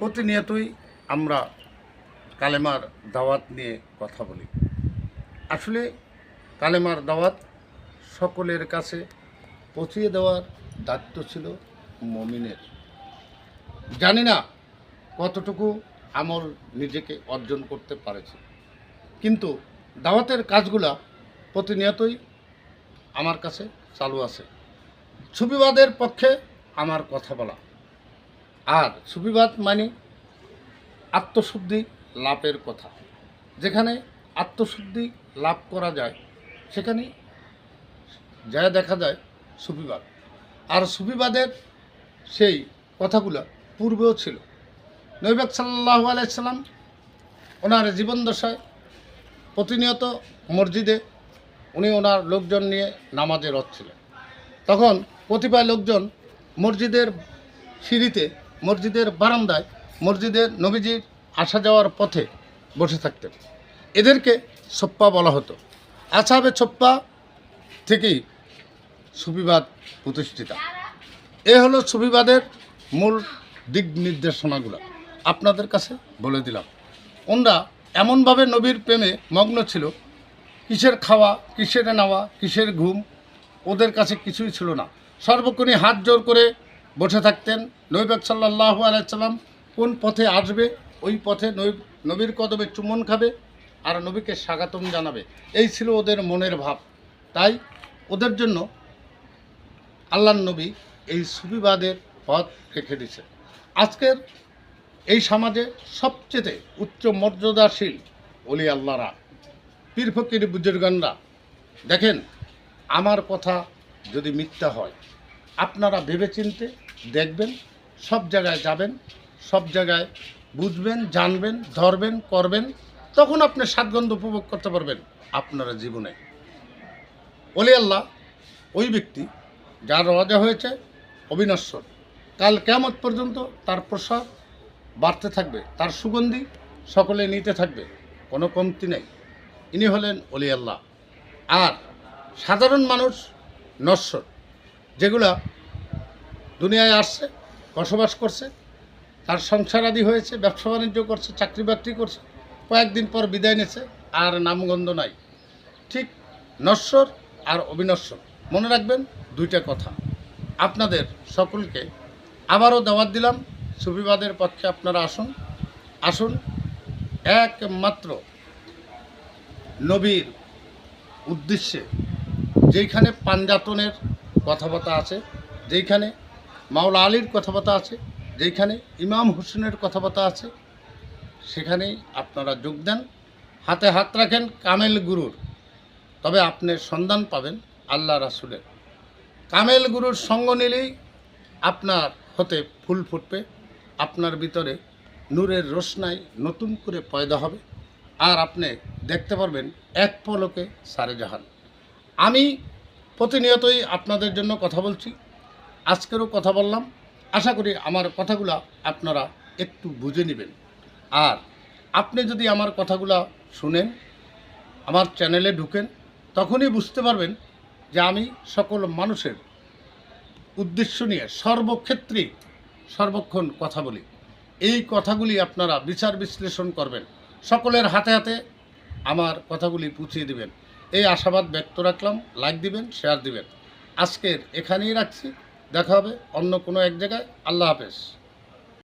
প্রতিনিয়তই আমরা কালেমার দাওয়াত নিয়ে কথা বলি। আসলে কালেমার দাওয়াত সকলের কাছে পৌঁছিয়ে দেওয়ার দায়িত্ব ছিল মমিনের। জানি না কতটুকু আমল নিজেকে অর্জন করতে পারেছে। কিন্তু দাওয়াতের কাজগুলা প্রতিনিয়তই আমার কাছে চালু আছে। ছবিবাদের পক্ষে আমার কথা বলা। আর সুফিবাদ মানে আত্মশুদ্ধি লাভের কথা। যেখানে আত্মশুদ্ধি লাভ করা যায়, সেখানে যা দেখা যায় সুফিবাদ। আর সুফিবাদের সেই কথাগুলো পূর্বেও ছিল। নৈবাক সাল্লাহ আলাইসাল্লাম ওনার জীবনদশায় প্রতিনিয়ত মসজিদে উনি ওনার লোকজন নিয়ে নামাজে রথ ছিলেন। তখন কতিপয় লোকজন মসজিদের সিঁড়িতে মসজিদের বারান্দায় মসজিদের নবীজির আসা যাওয়ার পথে বসে থাকতেন। এদেরকে ছোপ্পা বলা হতো। আসাবে ছোপ্পা থেকেই সুফিবাদ প্রতিষ্ঠিতা। এ হলো সুফিবাদের মূল দিক নির্দেশনাগুলো। আপনাদের কাছে বলে দিলাম। ওনরা এমনভাবে নবীর প্রেমে মগ্ন ছিল। কিসের খাওয়া, কিসের নেওয়া, কিসের ঘুম, ওদের কাছে কিছুই ছিল না। সর্বক্ষণই হাত জোর করে বসে থাকতেন। নৈবাক সাল্লাহ আলাইসাল্লাম কোন পথে আসবে, ওই পথে নবীর কদমে চুমন খাবে আর নবীকে স্বাগতম জানাবে। এই ছিল ওদের মনের ভাব। তাই ওদের জন্য আল্লাহ নবী এই সুবিবাদের পথ রেখে দিছে। আজকের এই সমাজে সবচেয়ে উচ্চ মর্যাদাশীল অলি আল্লাহরা, পীর ফকির বুজুর্গানরা। দেখেন, আমার কথা যদি মিথ্যা হয়, আপনারা ভেবেচিন্তে দেখবেন, সব জায়গায় যাবেন, সব জায়গায় বুঝবেন, জানবেন, ধরবেন, করবেন, তখন আপনি স্বাদগন্ধ উপভোগ করতে পারবেন আপনারা জীবনে। অলি আল্লাহ, ওই ব্যক্তি যার রাজা হয়েছে, অবিনশ্বর। কাল কেমত পর্যন্ত তার প্রসাদ বাড়তে থাকবে, তার সুগন্ধি সকলে নিতে থাকবে, কোনো কমতি নেই। ইনি হলেন অলি আল্লাহ। আর সাধারণ মানুষ নশ্বর, যেগুলা দুনিয়ায় আসছে, বসবাস করছে, তার সংসার আদি হয়েছে, ব্যবসা বাণিজ্য করছে, চাকরি বাকরি করছে, কয়েকদিন পর বিদায় নিয়েছে, আর নামগন্ধ নাই। ঠিক নশ্বর আর অবিনশ্বর। মনে রাখবেন দুইটা কথা। আপনাদের সকলকে আবারও দাওয়াত দিলাম, সুফিবাদের পক্ষে আপনারা আসুন। আসুন, একমাত্র নবীর উদ্দেশ্যে, যেইখানে পাঞ্জাতনের কথাবার্তা আছে, যেইখানে মাওলা আলীর কথাবার্তা আছে, যেইখানে ইমাম হোসেনের কথাবার্তা আছে সেখানেই আপনারা যোগ দেন। হাতে হাত রাখেন কামেল গুরুর, তবে আপনি সন্ধান পাবেন আল্লাহ রাসুলের। কামেল গুরুর সঙ্গ নিলেই আপনার হতে ফুল ফুটবে, আপনার ভিতরে নূরের রোশনাই নতুন করে পয়দা হবে, আর আপনি দেখতে পারবেন এক পলকে সারে জাহান। আমি প্রতিনিয়তই আপনাদের জন্য কথা বলছি আজকেরও কথা বললাম। আশা করি আমার কথাগুলো আপনারা একটু বুঝে নেবেন। আর আপনি যদি আমার কথাগুলো শুনেন, আমার চ্যানেলে ঢুকেন, তখনই বুঝতে পারবেন যে আমি সকল মানুষের উদ্দেশ্য নিয়ে সর্বক্ষেত্রেই সর্বক্ষণ কথা বলি। এই কথাগুলি আপনারা বিচার বিশ্লেষণ করবেন। সকলের হাতে হাতে আমার কথাগুলি পুছিয়ে দিবেন। এই আশাবাদ ব্যক্ত রাখলাম। লাইক দিবেন শেয়ার দিবেন। আজকের এখানেই রাখছি। দেখা হবে অন্য কোনো এক জায়গায়। আল্লাহ হাফেজ।